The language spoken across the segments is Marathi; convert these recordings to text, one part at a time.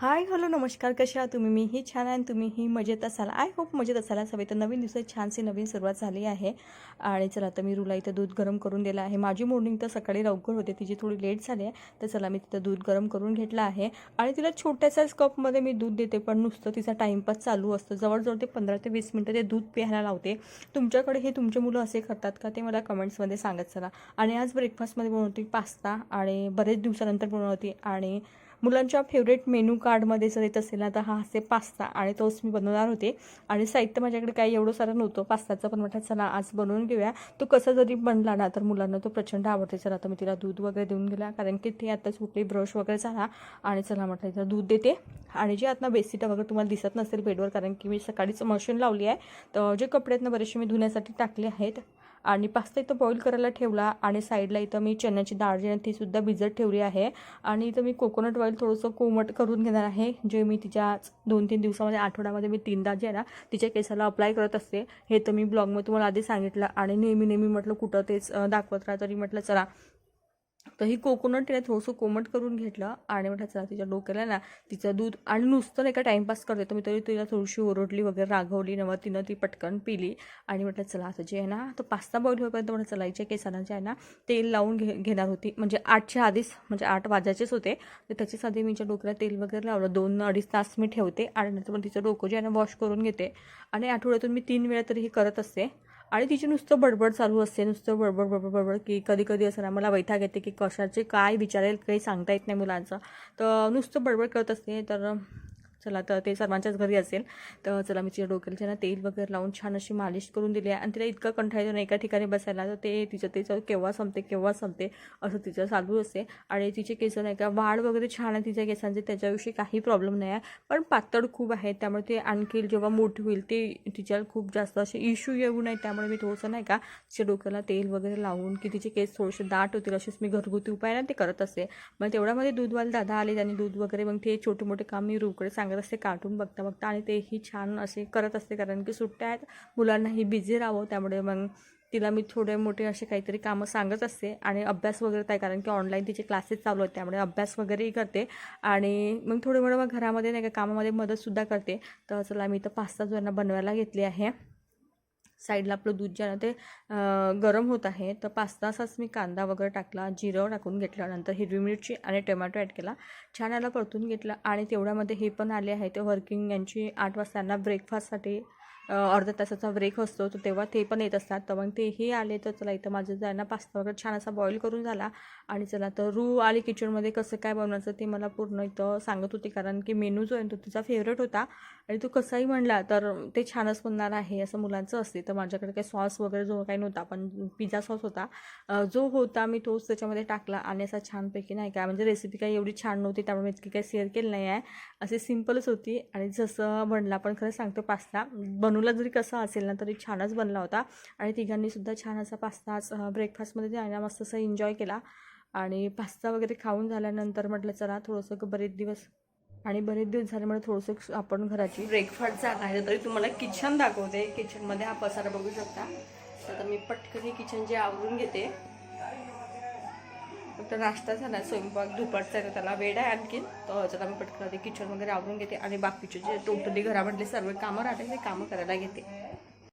हाय हॅलो नमस्कार कशा तुम्ही? तुम्ही मीही छान आहे आणि तुम्हीही मजेत असाल. आय होप मजेत असायला हवे तर नवीन दिवसात छानशी नवीन सुरुवात झाली आहे. आणि चला तर मी रुला इथं दूध गरम करून दिलं आहे. माझी मॉर्निंग तर सकाळी लवकर होते. तिची थोडी लेट झाली आहे. तर चला मी तिथं दूध गरम करून घेतलं आहे. आणि तिला छोट्याशाच कपमध्ये मी दूध देते पण नुसतं तिचा टाईमपास चालू असतं. जवळजवळ ते पंधरा ते वीस मिनटं ते दूध प्यायला लावते. तुमच्याकडे हे तुमचे मुलं असे करतात का? ते मला कमेंट्समध्ये सांगत चला. आणि आज ब्रेकफास्टमध्ये बनवते पास्ता आणि बरेच दिवसानंतर बनवते. आणि मुलांच्या फेवरेट मेनू कार्डमध्ये जर येत असेल ना तर हा असे पास्ता आणि तोच मी बनवणार होते. आणि साहित्य माझ्याकडे काही एवढं सारं नव्हतं. पास्ताचं पण म्हटलं चला आज बनवून घेऊया. तो कसा जरी बनला ना तर मुलांना तो प्रचंड आवडते. चला आता मी तिला दूध वगैरे देऊन गेला. कारण की ते आता सुटली ब्रश वगैरे झाला. आणि चला म्हटलं तिला दूध देते. आणि जे आता बेसिटा वगैरे तुम्हाला दिसत नसेल बेडवर कारण की मी सकाळीच मशीन लावली आहे. तर जे कपडे आहेत ना बरेचसे मी धुण्यासाठी टाकले आहेत. आणि पास्ता इथं बॉईल करायला ठेवला आणि साईडला इथं मी चण्याची डाळ जी आहे तीसुद्धा भिजत ठेवली आहे. आणि इथं मी कोकोनट ऑइल थोडंसं कोमट करून घेणार आहे जे मी तिच्या दोन तीन दिवसामध्ये आठवड्यामध्ये मी तीनदा जे आहे ना तिच्या केसाला अप्लाय करत असते. हे तर मी ब्लॉगमध्ये तुम्हाला आधी सांगितलं आणि नेहमी नेहमी म्हटलं कुठं तेच दाखवत राहा तरी म्हटलं चला तर ही कोकोनट तिने थोडंसं कोमट करून घेतलं आणि म्हटलं चला तिच्या डोक्याला ना तिचं दूध आणि नुसतं नाही का टाईमपास करते. तर मी तरी तिला थोडीशी ओरडली वगैरे रागवली नव तिनं ती पटकन पिली आणि म्हटलं चला आता जे आहे ना तो पास्ता बॉईल होईपर्यंत म्हटलं चला हिच्या केसांना जे आहे ना तेल लावून घे घेणार होती. म्हणजे आठच्या आधीच म्हणजे आठ वाजायचेच होते. तर त्याच्याच आधी मी डोक्याला तेल वगैरे लावलं. दोन अडीच तास मी ठेवते आणि नंतर मग तिचं डोकं जे आहे ना वॉश करून घेते. आणि आठवड्यातून मी तीन वेळा तरी हे करत असते. आणि तिची नुसतं बडबड चालू असते नुसतं बडबड बडबड बडबड की कधी कधी असं ना मला वैताग येते की कशाचे काय विचारेल काही सांगता येत नाही मुलांचं. तर नुसतं बडबड करत असते. तर चला तर ते सर्वांच्याच घरी असेल. तर चला मी तिच्या डोक्याला ना तेल वगैरे लावून छान अशी मालिश करून दिली आहे. आणि तिला इतकं कंठाळ येतो ना एका ठिकाणी बसायला तर ते तिचं तिचं केव्हा संपते केव्हा संपते असं तिचं चालू असते. आणि तिचे केस नाही का वाढ वगैरे छान आहे तिच्या केसांचे त्याच्याविषयी काही प्रॉब्लेम नाही आहे. पण पातळ खूप आहे त्यामुळे ते आणखी जेव्हा मोठी होईल ते तिच्या खूप जास्त असे इश्यू येऊ नये. त्यामुळे मी थोडंसं नाही का तिच्या डोक्याला तेल वगैरे लावून की तिचे केस थोडेसे दाट होतील असेच मी घरगुती उपाय ना ते करत असते. मग तेवढ्यामध्ये दूधवाले दादा आले त्यांनी दूध वगैरे मग ते छोटे मोठे काम मी रूकडे सांगत असते कार्टून बघता बघता आणि तेही छान असे करत असते कारण की सुट्ट्या आहेत मुलांनाही बिझी राहावं त्यामुळे मग तिला मी थोडे मोठे असे काहीतरी कामं सांगत असते आणि अभ्यास वगैरे काय कारण की ऑनलाईन तिचे क्लासेस चालू आहेत त्यामुळे अभ्यास वगैरेही करते आणि मग थोडे मोठं मग घरामध्ये नाही का कामामध्ये मदतसुद्धा करते. तर चला मी तर पास्ता जो आहे बनवायला घेतली आहे. साईडला आपलं दूध जे आहे ते गरम होत आहे. तर पाच तासाच मी कांदा वगैरे टाकला जिरं टाकून घेतल्यानंतर हिरवी मिरची आणि टोमॅटो ॲड केला. छान याला परतून घेतलं आणि तेवढ्यामध्ये हे पण आले आहे. ते वर्किंग यांची आठ वाजता यांना ब्रेकफास्टसाठी अर्धा तासाचा ब्रेक असतो तर तेव्हा ते पण येत असतात. तर मग तेही आले तर चला इथं माझं जे ना पास्ता वगैरे छान असा बॉईल करून झाला. आणि चला तर रू आली किचनमध्ये कसं काय बनवायचं ते मला पूर्ण इथं सांगत होती. कारण की मेनू जो आहे तो तिचा फेवरेट होता. आणि तो कसाही म्हणला तर ते छानच बनणार आहे असं मुलांचं असते. तर माझ्याकडे काही सॉस वगैरे जो काही नव्हता पण पिझ्झा सॉस होता. जो होता मी तोच त्याच्यामध्ये टाकला. आणि असा छानपैकी नाही का म्हणजे रेसिपी काही एवढी छान नव्हती त्यामुळे मी इतकी काही शेअर केली नाही आहे. अशी सिम्पलच होती. आणि जसं बनला पण खरं सांगतो पास्ता मनूला जरी कसा असेल ना तरी छानच बनला होता. आणि तिघांनीसुद्धा छान असा पास्ताच ब्रेकफास्टमध्ये ते ना मस्त असं एन्जॉय केला. आणि पास्ता वगैरे खाऊन झाल्यानंतर म्हटलं चला थोडंसं बरेच दिवस आणि बरेच दिवस झाल्यामुळे थोडंसं आपण घराची ब्रेकफास्ट जात आहे. तरी तुम्हाला किचन दाखवते. किचनमध्ये हा पसारा बघू शकता. तर आता मी पटकन हे किचन जे आवरून घेते. फक्त नाश्ता झाला स्वयंपाक दुपारचा आहे त्याला वेळ आहे आणखीन. तर चला मी पटकन आधी किचन वगैरे आवरून घेते आणि बाकीचे जे टोटली घरामधले सर्व कामं राहते ते कामं करायला घेते.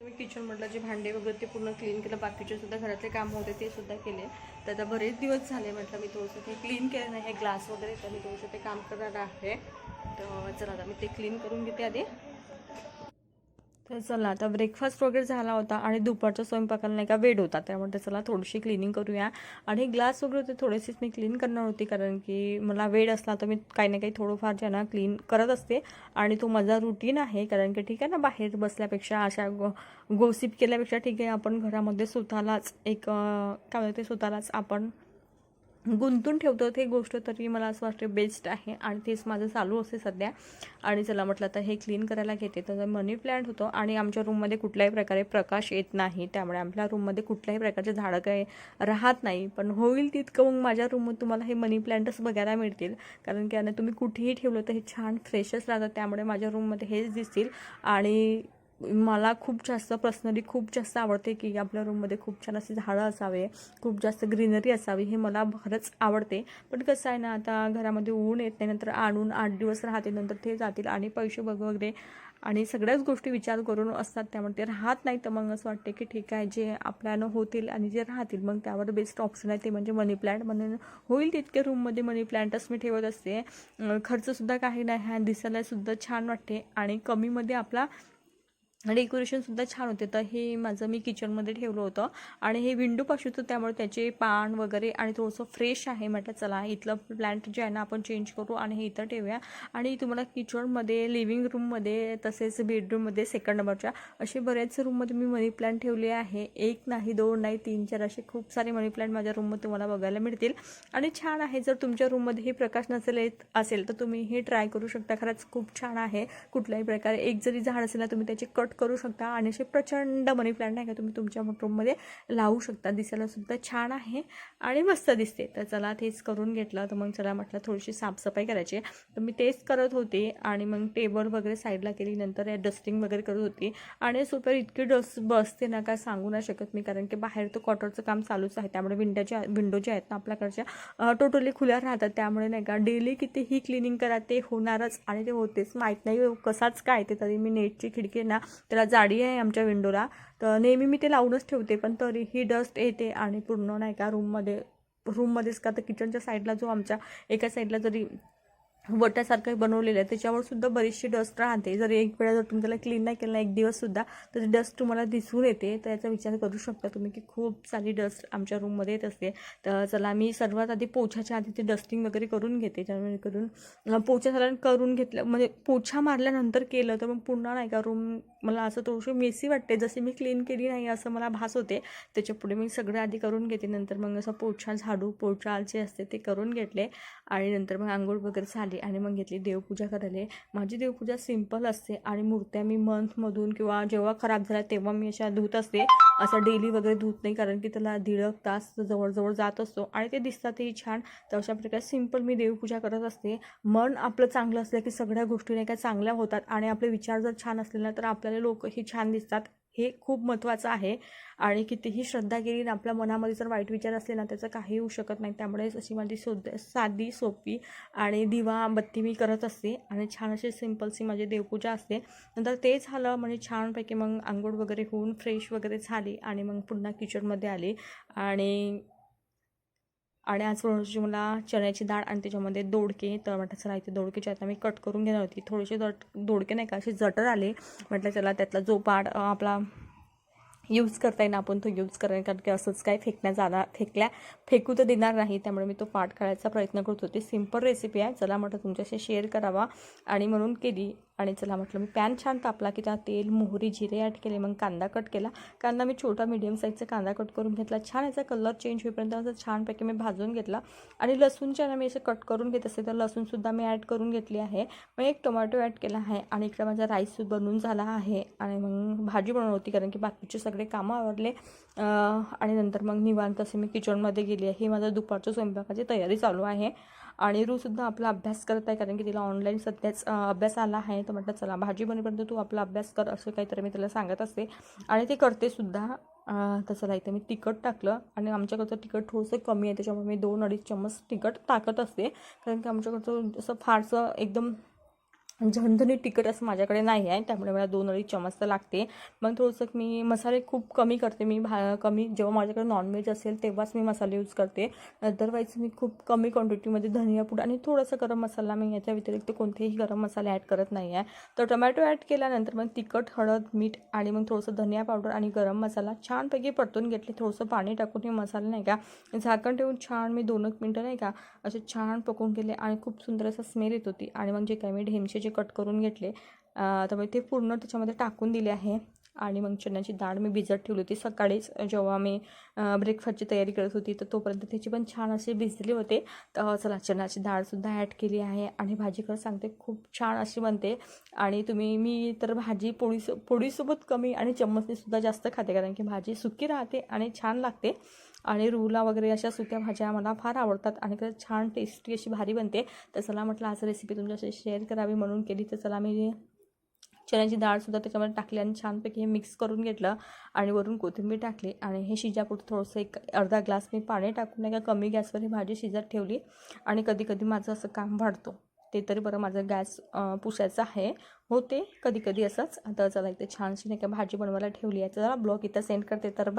मी किचनमधलं जे भांडे वगैरे ते पूर्ण क्लीन केलं. बाकीचे सुद्धा घरातले कामं होते ते सुद्धा केले. तर आता बरेच दिवस झाले म्हटलं मी थोडंसं ते क्लीन केलं नाही. हे ग्लास वगैरे तर मी थोडंसं ते काम करायला आहे. तर चला आता मी ते क्लीन करून घेते आधी. तर चला आता ब्रेकफास्ट वगैरे झाला होता आणि दुपारच्या स्वयंपाकाला नाही का वेड होता. त्यामुळे चला थोडीशी क्लिनिंग करूया. आणि ग्लास वगैरे होते थोडेसेच मी क्लीन करणार होती कारण की मला वेळ असला तर मी काही ना काही थोडंफार जे ना क्लीन करत असते. आणि तो माझा रुटीन आहे कारण की ठीक आहे ना बाहेर बसल्यापेक्षा अशा गो गोसिप केल्यापेक्षा ठीक आहे आपण घरामध्ये स्वतःलाच एक काय म्हणते स्वतःलाच आपण गुंतून ठेवतो ते गोष्ट तरी मला असं वाटतं बेस्ट आहे. आणि तेच माझं चालू असते सध्या. आणि चला म्हटलं आता हे क्लीन करायला घेते. तर मनी प्लॅन्ट होतो आणि आमच्या रूममध्ये कुठल्याही प्रकारे प्रकाश येत नाही त्यामुळे आपल्या रूममध्ये कुठल्याही प्रकारचे झाडं काही राहत नाही. पण होईल तितकं मग माझ्या रूममध्ये तुम्हाला हे मनी प्लॅन्टच बघायला मिळतील. कारण की आणि तुम्ही कुठेही ठेवलं तर हे छान फ्रेशच राहतात. त्यामुळे माझ्या रूममध्ये हेच दिसतील. आणि मला खूप जास्त पर्सनली खूप जास्त आवडते की आपल्या रूममध्ये खूप छान असे झाडं असावे खूप जास्त ग्रीनरी असावी हे मला खरंच आवडते. पण कसं आहे ना आता घरामध्ये ऊन येत नाही नंतर आणून आठ दिवस राहते नंतर ते जातील आणि पैसे बघ वगैरे आणि सगळ्याच गोष्टी विचार करून असतात त्यामुळे ते राहत नाही. तर मग असं वाटते की ठीक आहे जे आपल्यानं होतील आणि जे राहतील मग त्यावर बेस्ट ऑप्शन आहे ते म्हणजे मनी प्लॅन्ट म्हणून होईल तितके रूममध्ये मनी प्लॅन्टच मी ठेवत असते. खर्चसुद्धा काही नाही हा दिसायलासुद्धा छान वाटते आणि कमीमध्ये आपला डेकोरेशनसुद्धा छान होते. तर हे माझं मी किचनमध्ये ठेवलं होतं. आणि हे विंडोपासून तर होतं त्यामुळे त्याचे पान वगैरे आणि थोडंसं फ्रेश आहे. म्हटलं चला इथलं प्लॅन्ट जे आहे ना आपण चेंज करू आणि हे इथं ठेवूया. आणि तुम्हाला किचनमध्ये लिव्हिंग रूममध्ये तसेच बेडरूममध्ये सेकंड नंबरच्या असे बऱ्याच रूममध्ये मी मनी प्लॅन्ट ठेवले आहे. एक नाही दोन नाही तीन चार असे खूप सारे मनी प्लॅन्ट माझ्या रूममध्ये तुम्हाला बघायला मिळतील. आणि छान आहे. जर तुमच्या रूममध्ये हे प्रकाश नसेल येत असेल तर तुम्ही हे ट्राय करू शकता. खरंच खूप छान आहे. कुठल्याही प्रकारे एक जरी झाड असेल ना तुम्ही त्याचे कट करू शकता. आणि असे प्रचंड मनी प्लांट नाही का तुम्ही तुमच्या रूममध्ये लावू शकता. दिसायला सुद्धा छान आहे आणि मस्त दिसते. तर चला तेच करून घेतलं. तर मग चला म्हटलं थोडीशी साफसफाई करायची. आहे. तर मी तेच करत होते आणि मग टेबल वगैरे साईडला केली. नंतर डस्टिंग वगैरे करत होती. आणि सुपर इतकी डस्ट बसते ना काय सांगू नाही शकत मी. कारण की बाहेर तर क्वार्टरचं काम चालूच आहे. त्यामुळे विंडोच्या विंडो ज्या आहेत ना आपल्याकडच्या टोटली खुल्या राहतात. त्यामुळे नाही का डेली कितीही क्लिनिंग करा ते होणारच. आणि ते होतेच. माहीत नाही हो, कसाच काय ते. तरी मी नेटची खिडकी ना त्याला जाडी आहे आमच्या विंडोला. तर नेहमी मी ते लावूनच ठेवते पण तरी ही डस्ट येते आणि पूर्ण नाही का रूममध्ये रूममध्येच का तर किचनच्या साईडला जो आमच्या एका साईडला जरी वट्यासारखं बनवलेलं आहे. त्याच्यावर सुद्धा बरीचशी डस्ट राहते. जर एक वेळा जर तुम्ही त्याला क्लीन नाही केलं एक दिवससुद्धा तर तर डस्ट तुम्हाला दिसून येते. तर याचा विचार करू शकता तुम्ही की खूप सारी डस्ट आमच्या रूममध्ये येत असते. तर चला मी सर्वात आधी पोछाच्या आधी ते डस्टिंग वगैरे करून घेते. त्यामुळे करून पोछा झाला करून घेतलं म्हणजे पोछा मारल्यानंतर केलं तर मग पुन्हा नाही का रूम मला असं थोडंसं मेसी वाटते. जशी मी क्लीन केली नाही असं मला भास होते. त्याच्यापुढे मी सगळं आधी करून घेते. नंतर मग असं पोछा झाडू पोछा जे असते ते करून घेतले. आणि नंतर मग आंघोळ वगैरे झाली. आणि मग घेतली देवपूजा करायला माझी देवपूजा सिंपल असते आणि मूर्त्या मी मंथमधून किंवा जेव्हा खराब झाल्या तेव्हा मी अशा धुत असते. असं डेली वगैरे धुत नाही कारण की त्याला दीड तास जवळजवळ जात असतो आणि ते दिसतातही छान. तर अशा प्रकारे सिंपल मी देवपूजा करत असते. मन आपलं चांगलं असलं की सगळ्या गोष्टी नाही काय चांगल्या होतात आणि आपले विचार जर छान असले ना तर आपल्याला लोकही छान दिसतात. हे खूप महत्त्वाचं आहे. आणि कितीही श्रद्धा केली आपल्या मनामध्ये जर वाईट विचार असले ना त्याचं काही होऊ शकत नाही. त्यामुळे अशी माझी सोद साधी सोपी आणि दिवा बत्ती मी करत असते. आणि छान अशी सिम्पलशी माझी देवपूजा असते. नंतर ते झालं म्हणजे छानपैकी मग आंघोळ वगैरे होऊन फ्रेश वगैरे झाली आणि मग पुन्हा किचनमध्ये आली. आणि आणि आज थोडीशी मला चण्याची डाळ आणि त्याच्यामध्ये दोडके तर म्हटलं चला दोडकेचे आता मी कट करून घेणार होती. थोडेसे जट दोडके नाही का असे जटर आले. म्हटलं चला त्यातला जो पाड आपला यूज करता येईल आपण तो यूज करेन. कारण की असंच काय फेकण्या जाणार फेकल्या फेकू तर देणार नाही. त्यामुळे मी तो पाठ काढायचा प्रयत्न करत होते. सिंपल रेसिपी आहे. चला म्हटलं तुमच्याशी शेअर करावा. आणि म्हणून केली. आणि चला म्हटलं मी पॅन छान तापला की त्यात तेल मोहरी जिरे ॲड केले मग कांदा कट केला. कांदा मी छोटा मीडियम साईजचा कांदा कट करून घेतला. छान याचा कलर चेंज होईपर्यंत असं छानपैकी मी भाजून घेतला. आणि लसूणच्या ना मी असं कट करून घेत असते तर लसूणसुद्धा मी ॲड करून घेतली आहे. मग एक टोमॅटो ॲड केला आहे आणि इकडे माझा राईस बनून झाला आहे. आणि मग भाजी बनवून होती कारण की बाकीचे सगळे कामं आवडले आणि नंतर मग निवांत असे मी किचनमध्ये गेली आहे. हे माझं दुपारच्या स्वयंपाकाची तयारी चालू आहे. आणि रूसुद्धा आपला अभ्यास करत आहे कारण की तिला ऑनलाईन सध्याच अभ्यास आला आहे. तर म्हटलं चला भाजी बनेपर्यंत तू आपला अभ्यास कर असं काहीतरी मी तिला सांगत असते. आणि ते करते सुद्धा. अं, तर इथे मी तिखट टाकलं. आणि आमच्याकडचं तिखट थोडंसं कमी आहे त्याच्यामुळे मी दोन अडीच चम्मच तिखट टाकत असते. कारण की आमच्याकडचं असं फारसं एकदम झणझणीत तिखट असं माझ्याकडे नाही आहे त्यामुळे मला दोन अडीच चमच तर लागते. मग थोडंसं मी मसाले खूप कमी करते. मी भा कमी जेव्हा माझ्याकडे नॉनव्हेज असेल तेव्हाच मी मसाले यूज करते. अदरवाईज मी खूप कमी क्वांटिटीमध्ये धनिया पूड आणि थोडासा गरम मसाला मी याच्या व्यतिरिक्त कोणतेही गरम मसाले ॲड करत नाही आहे. तर टोमॅटो ॲड केल्यानंतर मग तिखट हळद मीठ आणि मग थोडंसं धनिया पावडर आणि गरम मसाला छानपैकी परतून घेतले. थोडंसं पाणी टाकून हे मसाले नाही का झाकण ठेवून छान मी दोन एक मिनटं नाही का असे छान पकवून गेले आणि खूप सुंदर असा स्मेल येत होती. आणि मग जे काही मी ढेमचे जे कट करून घेतले त्यामुळे तर ते पूर्ण त्याच्यामध्ये टाकून दिले आहे. आणि मग चण्याची डाळ मी भिजत ठेवली होती. सकाळीच जेव्हा मी ब्रेकफास्टची तयारी करत होती तर तोपर्यंत त्याची पण छान असे भिजले होते. तर चला चण्याची डाळसुद्धा ॲड केली आहे. आणि भाजी खरं सांगते खूप छान अशी बनते. आणि तुम्ही मी तर भाजी पोळी पोळीसोबत कमी आणि चम्मचनेसुद्धा जास्त खाते कारण की भाजी सुकी राहते आणि छान लागते. आणि रुला वगैरे अशा सुक्या भाज्या मला फार आवडतात आणि खरंच छान टेस्टी अशी भारी बनते. तर चला म्हटलं आज रेसिपी तुमच्याशी शेअर करावी म्हणून केली. तर चला मी चण्याची डाळसुद्धा त्याच्यामध्ये टाकली आणि छानपैकी हे मिक्स करून घेतलं आणि वरून कोथिंबीर टाकली आणि हे शिजापुरतं थोडंसं एक अर्धा ग्लास मी पाणी टाकून नाही का कमी गॅसवर ही भाजी शिजत ठेवली आणि कधी कधी माझं असं काम वाढतो. ते तरी बरं माझं गॅस पुसायचं आहे. होते कधी कधी असंच. आता चला इथे छानशी नाही का भाजी बनवायला ठेवली आहे. तर जरा ब्लॉग इथं सेंड करते. तर